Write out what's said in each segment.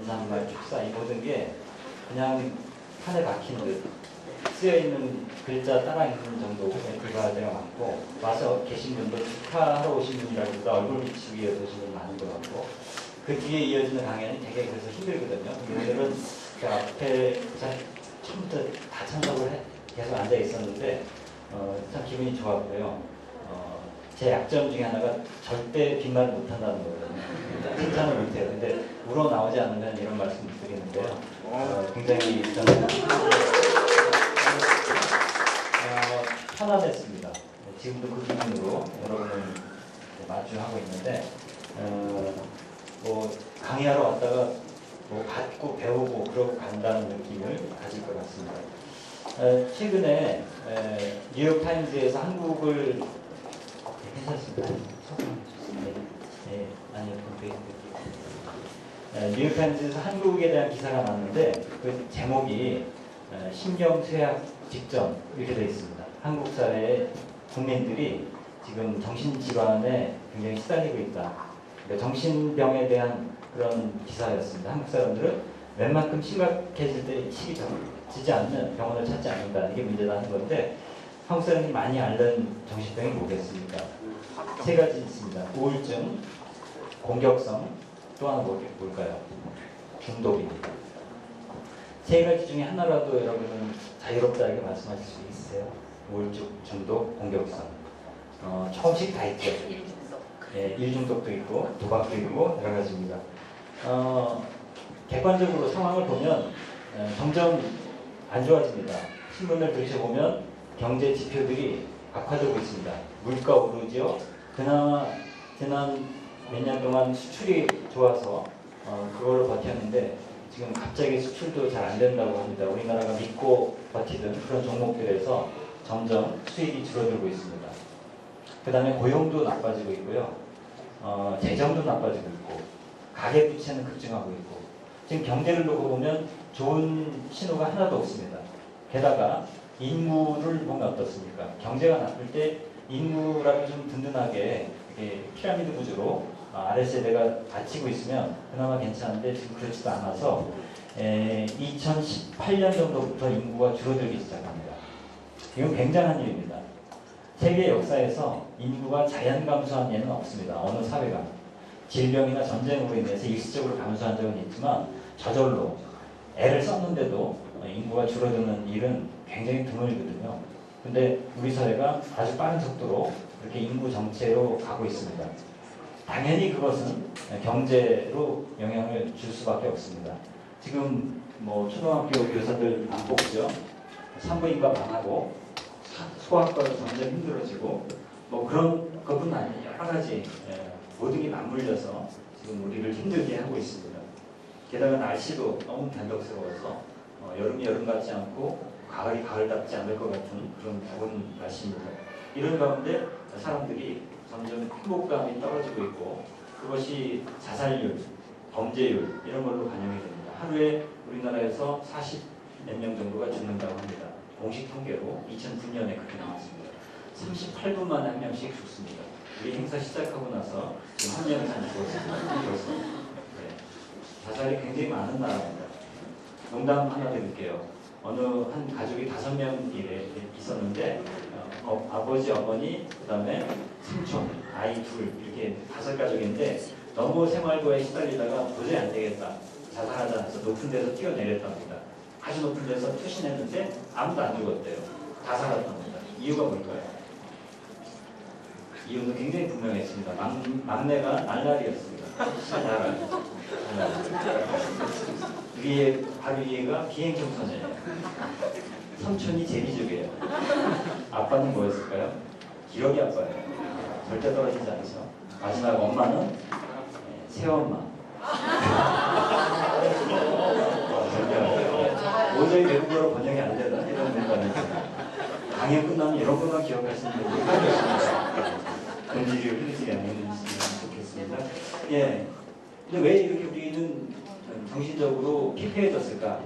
인사말, 축사 이 모든 게 그냥 판에 박힌 듯 쓰여 있는 글자 따라 읽는 정도에 불과할 때가 많고 와서 계신 분도 축하하러 오신 분이라기보다 얼굴 비추기 위해 오신 분 많은 것 같고 그 뒤에 이어지는 강연이 되게 그래서 힘들거든요. 오늘은 그 앞에 자- 처음부터 다 참석을 해, 계속 앉아 있었는데 어, 참 기분이 좋았고요. 어, 제 약점 중에 하나가 절대 빈말 못한다는 거거든요. 칭찬을 못해요. 근데 우러 나오지 않으면 이런 말씀 드리는데요. 어, 굉장히 저는 어, 편안했습니다. 네, 지금도 그 기분으로 여러분을 마주하고 있는데 어, 뭐 강의하러 왔다가 뭐 받고 배우고 그러고 간다는 느낌을 가질 것 같습니다. 어, 최근에 에, 뉴욕 타임즈에서 한국을 괜찮습니다. 네, 네, 아니요. 에, 뉴욕 타임즈에서 한국에 대한 기사가 났는데 그 제목이 에, 신경쇠약 직전 이렇게 되어 있습니다. 한국 사회의 국민들이 지금 정신질환에 굉장히 시달리고 있다. 그러니까 정신병에 대한 그런 기사였습니다. 한국 사람들은 웬만큼 심각해질 때 식이 지지 않는 병원을 찾지 않는다. 이게 문제라는 건데 한국 사람이 많이 앓는 정신병이 뭐겠습니까? 세 가지 있습니다. 우울증, 공격성, 또 하나 뭐- 뭘까요? 중독입니다. 세 가지 중에 하나라도 여러분은 자유롭다고 말씀하실 수 있으세요? 우울증, 중독, 공격성. 어, 조금씩 다 있죠. 예, 일중독도 있고 도박도 있고 여러 가지입니다. 어, 객관적으로 상황을 보면 어, 점점 안 좋아집니다. 신문을 들춰보면 경제 지표들이 악화되고 있습니다. 물가 오르죠. 그나마 지난 몇 년 동안 수출이 좋아서 어, 그걸로 버텼는데 지금 갑자기 수출도 잘 안 된다고 합니다. 우리나라가 믿고 버티던 그런 종목들에서 점점 수익이 줄어들고 있습니다. 그 다음에 고용도 나빠지고 있고요. 어, 재정도 나빠지고 있고 가계 부채는 급증하고 있고 지금 경제를 놓고 보면 좋은 신호가 하나도 없습니다. 게다가 인구를 보면 어떻습니까? 경제가 나쁠 때 인구라도 좀 든든하게 피라미드 구조로 어, 아랫세대가 받치고 있으면 그나마 괜찮은데 지금 그렇지도 않아서 에, 2018년 정도부터 인구가 줄어들기 시작합니다. 이건 굉장한 일입니다. 세계 역사에서 인구가 자연 감소한 예는 없습니다. 어느 사회가 질병이나 전쟁으로 인해서 일시적으로 감소한 적은 있지만 저절로 애를 썼는데도 인구가 줄어드는 일은 굉장히 드물거든요. 근데 우리 사회가 아주 빠른 속도로 그렇게 인구 정체로 가고 있습니다. 당연히 그것은 경제로 영향을 줄 수밖에 없습니다. 지금 뭐 초등학교 교사들 안 뽑죠. 산부인과 망하고 소아과가 점점 힘들어지고 뭐 그런 것뿐 아니에요. 여러 가지 예, 모든 게 맞물려서 지금 우리를 힘들게 하고 있습니다. 게다가 날씨도 너무 변덕스러워서 어, 여름이 여름 같지 않고 가을이 가을답지 않을 것 같은 그런 더운 날씨입니다. 이런 가운데 사람들이 점점 행복감이 떨어지고 있고 그것이 자살률, 범죄율 이런 걸로 반영이 됩니다. 하루에 우리나라에서 40 몇 명 정도가 죽는다고 합니다. 공식 통계로 2009년에 그렇게 나왔습니다. 38분 만에 한 명씩 죽습니다. 우리 행사 시작하고 나서 지금 한 명이 한 죽었습니다. 네. 자살이 굉장히 많은 나라입니다. 농담 하나 드릴게요. 어느 한 가족이 다섯 명 이래 있었는데 어, 어, 아버지, 어머니, 그 다음에 삼촌, 아이 둘 이렇게 다섯 가족인데 너무 생활고에 시달리다가 도저히 안 되겠다. 자살하자 해서 높은 데서 뛰어내렸답니다. 아주 높은 데서 투신했는데 아무도 안 죽었대요. 다 살았답니다. 이유가 뭘까요? 이유는 굉장히 분명했습니다. 막, 막내가 날라리였습니다. 날라리. 위에 바로 위에가 비행 경선이에요. 삼촌이 제비족이에요. 아빠는 뭐였을까요? 기러기 아빠예요. 절대 떨어지지 않죠. 마지막 엄마는 네, 새엄마. 도저히 외국어로 번역이 안 되는 이런 문단이 강연 끝나면 이런 것만 기억하시는 분들이. 본질을 흐르지 않으면 좋겠습니다. 예. 근데 왜 이렇게 우리는 정신적으로 피폐해졌을까?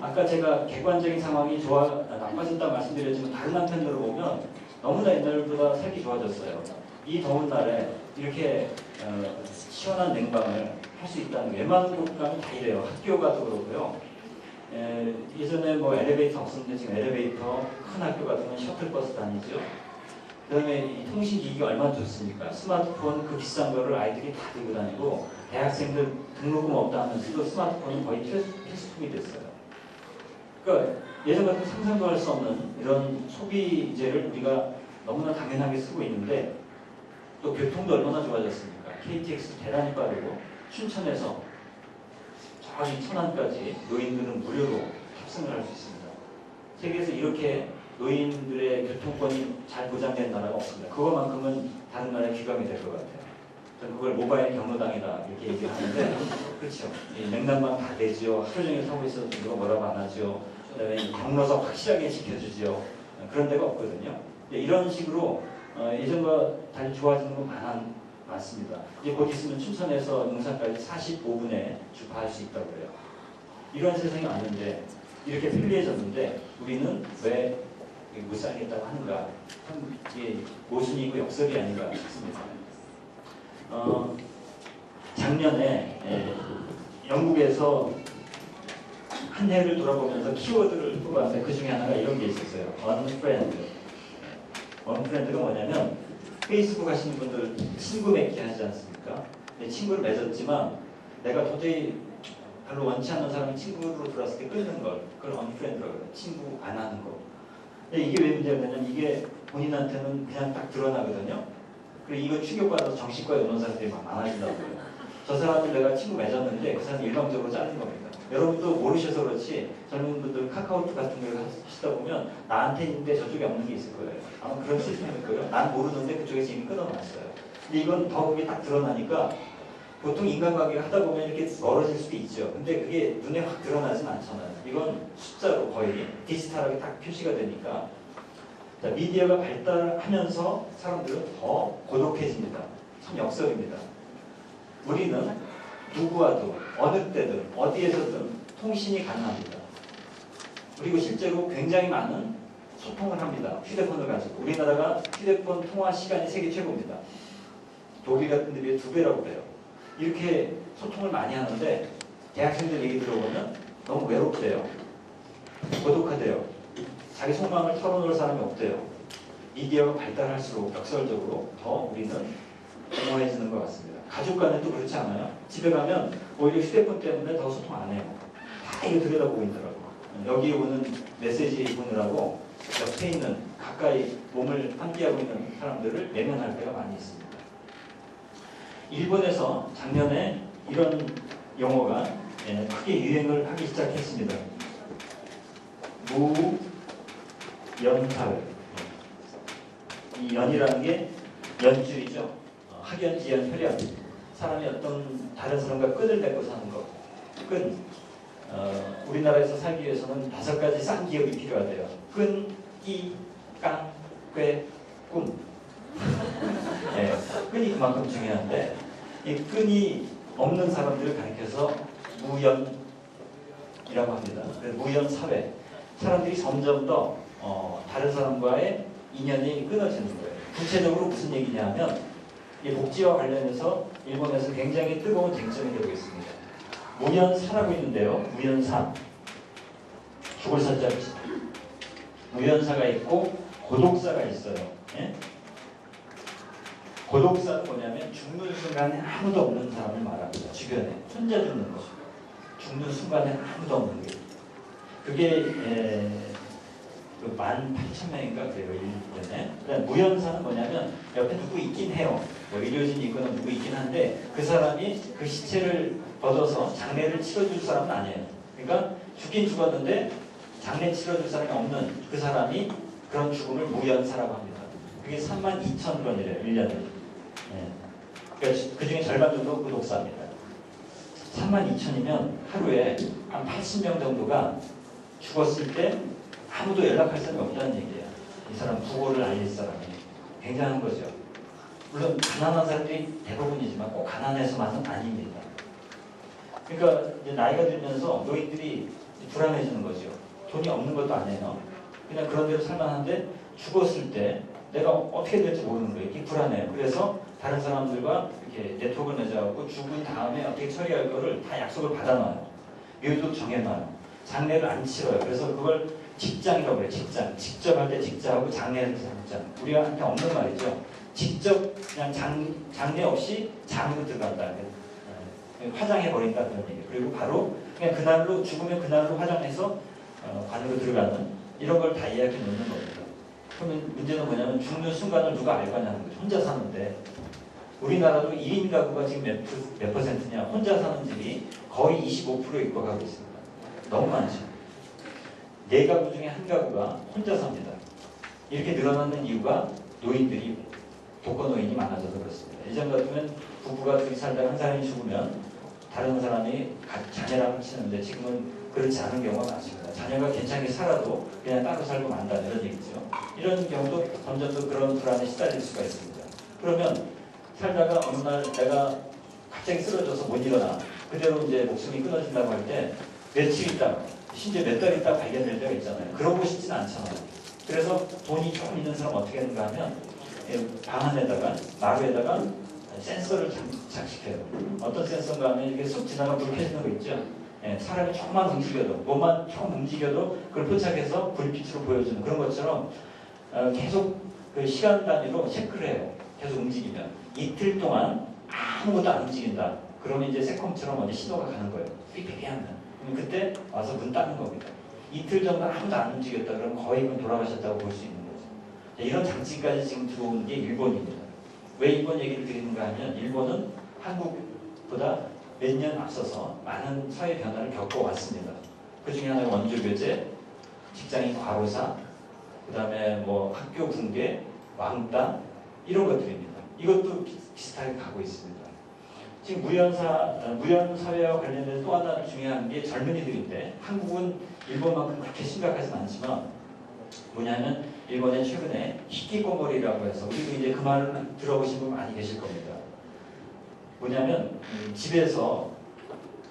아까 제가 객관적인 상황이 좋아 나빠진다 말씀드렸지만 다른 한편으로 보면 너무나 옛날보다 살기 좋아졌어요. 이 더운 날에 이렇게 어, 시원한 냉방을 할 수 있다는 게 웬만한 곳 가면 다 이래요. 학교 가도 그렇고요. 에, 예전에 뭐 엘리베이터 없었는데 지금 엘리베이터 큰 학교 같으면 셔틀버스 다니죠. 그 다음에 이 통신기기가 얼마나 좋습니까? 스마트폰 그 비싼 거를 아이들이 다 들고 다니고 대학생들 등록금 없다 하면서도 스마트폰은 거의 필수, 필수품이 됐어요. 그러니까 예전 같은 상상도 할 수 없는 이런 소비재를 우리가 너무나 당연하게 쓰고 있는데 또 교통도 얼마나 좋아졌습니까? KTX 대단히 빠르고 춘천에서 저기 천안까지 노인들은 무료로 탑승을 할 수 있습니다. 세계에서 이렇게 노인들의 교통권이 잘 보장된 나라가 없습니다. 그것만큼은 다른 나라에 귀감이 될 것 같아요. 저는 그걸 모바일 경로당이다 이렇게 얘기를 하는데 그렇죠. 다 되지요. 하루 종일 타고 있어도 누가 뭐라고 안 하죠. 그다음에 이 경로석 확실하게 지켜주지요. 그런 데가 없거든요. 네, 이런 식으로 어, 예전과 달리 좋아지는 건 많, 많습니다. 이제 곧 있으면 춘천에서 용산까지 45분에 주파할 수 있다고 그래요. 이런 세상이 왔는데 이렇게 편리해졌는데 우리는 왜 못 살겠다고 하는가? 참 이게 모순이고 역설이 아닌가 싶습니다. 어, 작년에 예, 영국에서 한 해를 돌아보면서 키워드를 뽑았는데 그 중에 하나가 이런 게 있었어요. unfriend. unfriend가 뭐냐면 페이스북 하시는 분들 친구 맺기 하지 않습니까? 내 친구를 맺었지만 내가 도저히 별로 원치 않는 사람이 친구로 들어왔을 때 끊는 걸 그걸 unfriend라고 해요. 친구 안 하는 거. 근데 이게 왜 문제가 되냐면 이게 본인한테는 그냥 딱 드러나거든요. 그리고 이거 충격받아서 정신과에 오는 사람들이 막 많아진다고 해요. 저 사람을 내가 친구 맺었는데 그 사람이 일방적으로 자른 겁니다. 여러분도 모르셔서 그렇지 젊은 분들 카카오톡 같은 걸 하시다 보면 나한테 있는데 저쪽에 없는 게 있을 거예요. 아마 그런 시스템일 거예요. 난 모르는데 그쪽에서 이미 끊어놨어요. 근데 이건 더 그게 딱 드러나니까 보통 인간관계를 하다 보면 이렇게 멀어질 수도 있죠. 근데 그게 눈에 확 드러나진 않잖아요. 이건 숫자로 거의 디지털하게 딱 표시가 되니까 자, 미디어가 발달하면서 사람들은 더 고독해집니다. 참 역설입니다. 우리는 누구와도 어느 때든 어디에서든 통신이 가능합니다. 그리고 실제로 굉장히 많은 소통을 합니다. 휴대폰을 가지고 우리나라가 휴대폰 통화 시간이 세계 최고입니다. 독일 같은 데 비해 두 배라고 그래요. 이렇게 소통을 많이 하는데 대학생들 얘기 들어보면 너무 외롭대요. 고독하대요. 자기 속마음을 털어놓을 사람이 없대요. 미디어가 발달할수록 역설적으로 더 우리는 공허해지는 것 같습니다. 가족 간에도 그렇지 않아요? 집에 가면 오히려 휴대폰 때문에 더 소통 안 해요. 다 이거 들여다보고 있더라고. 여기 오는 메시지 보느라고 옆에 있는 가까이 몸을 함께하고 있는 사람들을 외면할 때가 많이 있습니다. 일본에서 작년에 이런 용어가 예, 크게 유행을 하기 시작했습니다. 무연사회. 이 연이라는 게 연줄이죠. 어, 학연, 지연, 혈연. 사람이 어떤 다른 사람과 끈을 맺고 사는 것. 끈. 어, 우리나라에서 살기 위해서는 다섯 가지 쌍 기업이 필요하대요. 끈, 끼, 깡, 꾀, 꿈. 예, 끈이 그만큼 중요한데 이 끈이 없는 사람들을 가리켜서 무연이라고 합니다. 그래서 무연 사회. 사람들이 점점 더 어, 다른 사람과의 인연이 끊어지는 거예요. 구체적으로 무슨 얘기냐면 이 복지와 관련해서 일본에서 굉장히 뜨거운 쟁점이 되고 있습니다. 무연사라고 있는데요. 무연사. 죽을 사자 무연사가 있고 고독사가 있어요. 예? 고독사는 뭐냐면 죽는 순간에 아무도 없는 사람을 말합니다. 주변에 혼자 죽는 거. 죽는 순간에 아무도 없는 게. 그게 에, 그 18,000명인가 그래요 일년에. 그다음 무연사는 뭐냐면 옆에 누구 있긴 해요. 뭐 의료진이 있거나 누구 있긴 한데 그 사람이 그 시체를 얻어서 장례를 치러줄 사람은 아니에요. 그러니까 죽긴 죽었는데 장례 치러줄 사람이 없는 그 사람이 그런 죽음을 무연사라고 합니다. 그게 3만 2천 건이래요 1년에. 예. 그러니까 그 중에 절반 정도 구독사입니다. 3만 2천이면 하루에 한 80명 정도가 죽었을 때 아무도 연락할 사람이 없다는 얘기예요. 이 사람 부고를 알릴 사람이 굉장한 거죠. 물론 가난한 사람들이 대부분이지만 꼭 가난해서만은 아닙니다. 그러니까 이제 나이가 들면서 노인들이 불안해지는 거죠. 돈이 없는 것도 아니에요. 그냥 그런 대로 살만한데 죽었을 때 내가 어떻게 될지 모르는 거예요. 이게 불안해요. 그래서 다른 사람들과 이렇게 네트워크를 맺어갖고 죽은 다음에 어떻게 처리할 거를 다 약속을 받아놔요. 묘도 정해놔요. 장례를 안 치러요. 그래서 그걸 직장이라고 그래요. 직장. 직접 할 때 직자하고 장례는 장장. 우리한테 없는 말이죠. 직접 그냥 장, 장례 없이 장으로 들어간다. 예, 화장해 버린다 그런 얘기. 그리고 바로 그냥 그날로 죽으면 그날로 화장해서 어, 관으로 들어가는 이런 걸 다 이야기해 놓는 겁니다. 그러면 문제는 뭐냐면 죽는 순간을 누가 알고 하냐는 거죠. 혼자 사는데 우리나라도 1인 가구가 지금 몇, 몇 퍼센트냐? 혼자 사는 집이 거의 25%에 육박하고 있습니다. 너무 많죠. 네 가구 중에 한 가구가 혼자 삽니다. 이렇게 늘어나는 이유가 노인들이 독거노인이 많아져서 그렇습니다. 예전 같으면 부부가 둘이 살다가 한 사람이 죽으면 다른 사람이 가- 자녀랑 합치는데 지금은 그렇지 않은 경우가 많습니다. 자녀가 괜찮게 살아도 그냥 따로 살고 만다 이런 얘기죠. 이런 경우도 점점 더 그런 불안에 시달릴 수가 있습니다. 그러면 살다가 어느 날 내가 갑자기 쓰러져서 못 일어나 그대로 이제 목숨이 끊어진다고 할 때 며칠 있다 심지어 몇 달 있다 발견될 때가 있잖아요. 그러고 싶진 않잖아요. 그래서 돈이 조금 있는 사람 어떻게 하는가 하면 예, 방 안에다가 마루에다가 센서를 장- 장식해요. 어떤 센서인가 하면 이게 쑥 지나가 불 켜지는 거 있죠. 예, 사람이 조금만 움직여도 몸만 조금 움직여도 그걸 포착해서 불빛으로 보여주는 그런 것처럼 어, 계속 그 시간 단위로 체크를 해요. 계속 움직이면 이틀 동안 아무것도 안 움직인다. 그러면 이제 세컴처럼 어디 신호가 가는 거예요. 삐삐삐 하면 그럼 그때 와서 문 닫는 겁니다. 이틀 정도 아무도 안 움직였다 그러면 거의 그 돌아가셨다고 볼 수 있는 거죠. 자, 이런 장치까지 지금 들어온 게 일본입니다. 왜 일본 얘기를 드리는가 하면 일본은 한국보다 몇 년 앞서서 많은 사회 변화를 겪어왔습니다. 그 중에 하나가 원조교제, 직장인 과로사, 그 다음에 뭐 학교 붕괴, 왕따 이런 것들입니다. 이것도 비- 비슷하게 가고 있습니다. 지금 무연사, 어, 무연 사회와 관련된 또 하나 중요한 게 젊은이들인데 한국은 일본만큼 그렇게 심각하진 않지만 뭐냐면 일본에 최근에 히키코모리라고 해서 우리도 이제 그 말을 들어보신 분 많이 계실 겁니다. 뭐냐면 음, 집에서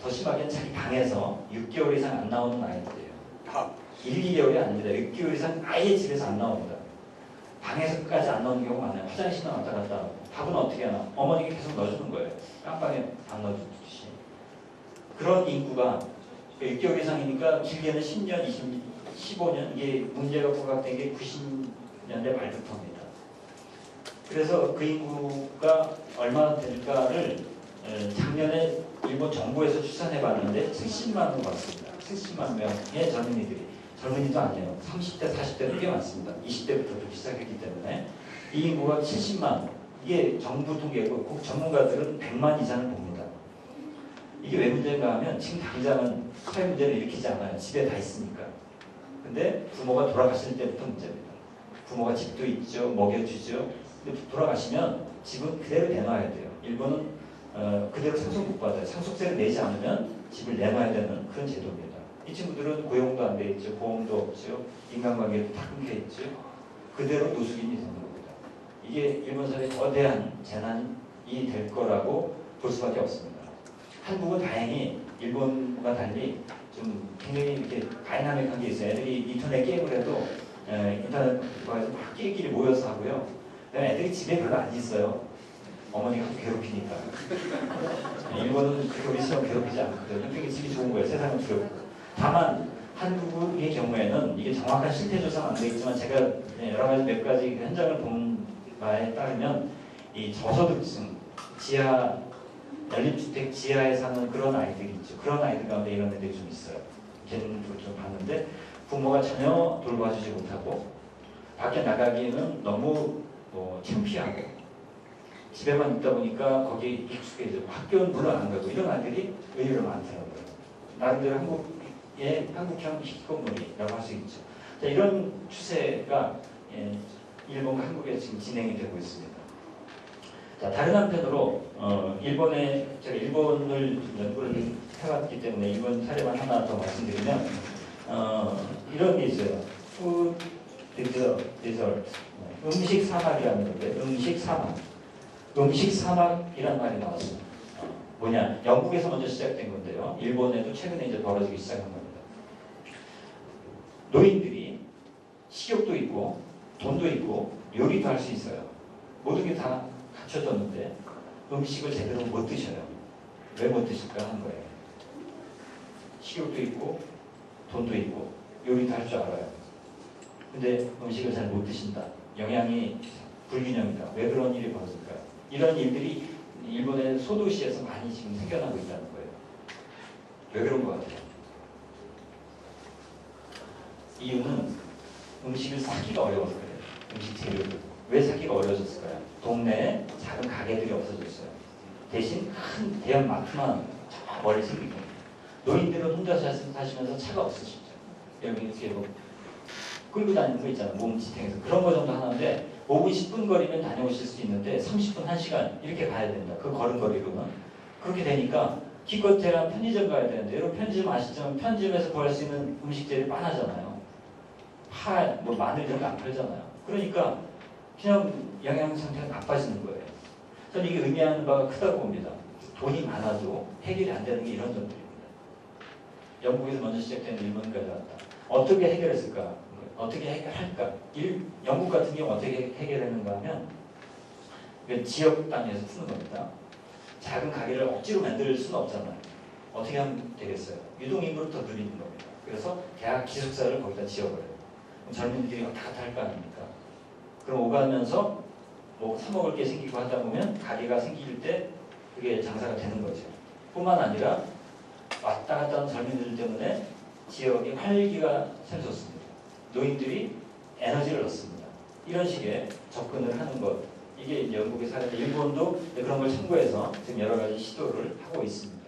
더 심하게는 자기 방에서 6개월 이상 안 나오는 아이들이에요. 1, 2개월이 아닙니다. 6개월 이상 아예 집에서 안 나옵니다. 방에서까지 안 나오는 경우가 많아요. 화장실만 왔다 갔다 하고. 밥은 어떻게 하나? 어머니가 계속 넣어주는 거예요. 깜방에 안 넣어주듯이. 그런 인구가 6개월 이상이니까 길게는 10년, 20년, 15년 이게 문제가 부각된 게 90년대 말부터입니다. 그래서 그 인구가 얼마나 될까를 에, 작년에 일본 정부에서 추산해 봤는데 70만으로 봤습니다. 70만 명의 젊은이들이 젊은이도 아니에요. 30대, 40대는 꽤 많습니다. 20대부터도 시작했기 때문에 이 인구가 70만 이게 정부 통계고 꼭 전문가들은 100만 이상을 봅니다. 이게 왜 문제인가 하면 지금 당장은 사회 문제를 일으키지 않아요. 집에 다 있으니까. 근데 부모가 돌아가실 때부터 문제입니다. 부모가 집도 있죠, 먹여주죠. 근데 돌아가시면 집은 그대로 내놔야 돼요. 일본은 어, 그대로 상속 못 받아요. 상속세를 내지 않으면 집을 내놔야 되는 그런 제도입니다. 이 친구들은 고용도 안 돼 있죠, 보험도 없죠, 인간관계도 다 끊겨 있죠. 그대로 노숙인이. 이게 일본 사회의 거대한 재난이 될 거라고 볼 수밖에 없습니다. 한국은 다행히 일본과 달리 좀 굉장히 이렇게 다이나믹한 게 있어요. 애들이 인터넷 게임을 해도 에, 인터넷과에서 막 끼리끼리 모여서 하고요. 애들이 집에 별로 안 있어요. 어머니가 좀 괴롭히니까. 일본은 그렇게 우리처럼 괴롭히지 않거든요. 되게 집이 좋은 거예요. 세상은 두렵고. 다만 한국의 경우에는 이게 정확한 실태 조사는 안 되겠지만 제가 네, 여러 가지 몇 가지 그 현장을 본 바에 따르면 이 저소득층 지하 연립주택 지하에 사는 그런 아이들이 있죠. 그런 아이들 가운데 이런 애들이 좀 있어요. 걔는 좀 봤는데 부모가 전혀 돌봐주지 못하고 밖에 나가기에는 너무 뭐 창피하고 집에만 있다 보니까 거기에 익숙해지고 학교는 물론 안 가고 이런 아이들이 의외로 많더라고요. 나름대로 한국의 한국형 히키코모리라고 할 수 있죠. 자, 이런 추세가 예, 일본과 한국에 지금 진행이 되고 있습니다. 자, 다른 한편으로 어, 일본에 제가 일본을 연구를 해봤기 때문에 일본 사례만 하나 더 말씀드리면 어, 이런 게 있어요. 푸드 디저트 음식 사막이라는 건데 음식 사막 음식 사막이라는 말이 나왔어요. 어, 뭐냐 영국에서 먼저 시작된 건데요. 일본에도 최근에 이제 벌어지기 시작한 겁니다. 노인들이 식욕도 있고 돈도 있고 요리도 할 수 있어요. 모든 게 다 갖춰졌는데 음식을 제대로 못 드셔요. 왜 못 드실까 하는 거예요. 식욕도 있고 돈도 있고 요리도 할 줄 알아요. 근데 음식을 잘 못 드신다. 영양이 불균형이다. 왜 그런 일이 벌어질까요? 이런 일들이 일본의 소도시에서 많이 지금 생겨나고 있다는 거예요. 왜 그런 것 같아요? 이유는 음식을 사기가 어려워서. 음식 재료를. 왜 사기가 어려워졌을까요? 동네에 작은 가게들이 없어졌어요. 대신 큰 대형 마트만 저 멀리 생기고 노인들은 혼자 사시- 사시면서 차가 없으시죠. 여기 이렇게 뭐 끌고 다니는 거 있잖아요. 몸 지탱해서 그런 거 정도 하나인데 5분 10분 거리면 다녀오실 수 있는데 30분 1시간 이렇게 가야 된다. 그 걸음거리로는 그렇게 되니까 기껏해야 편의점 가야 되는데 여러분 편의점 아시지만 편의점에서 구할 수 있는 음식들이 빤하잖아요. 파, 뭐 마늘 이런 거 안 팔잖아요. 그러니까 그냥 영양 상태가 나빠지는 거예요. 저는 이게 의미하는 바가 크다고 봅니다. 돈이 많아도 해결이 안 되는 게 이런 점들입니다. 영국에서 먼저 시작된 일본까지 왔다. 어떻게 해결했을까? 어떻게 해결할까? 일, 영국 같은 경우 어떻게 해결했는가 하면 이건 지역 단위에서 푸는 겁니다. 작은 가게를 억지로 만들 수는 없잖아요. 어떻게 하면 되겠어요? 유동인구를 더 늘리는 겁니다. 그래서 대학 기숙사를 거기다 지어버려요. 젊은이들이 왔다 갔다 할거 아닙니까? 그럼 오가면서 뭐 사먹을 게 생기고 하다 보면 가게가 생길 때 그게 장사가 되는 거죠. 뿐만 아니라 왔다 갔다 하는 젊은이들 때문에 지역에 활기가 샘솟습니다. 노인들이 에너지를 얻습니다. 이런 식의 접근을 하는 것. 이게 영국의 사례인데 일본도 그런 걸 참고해서 지금 여러 가지 시도를 하고 있습니다.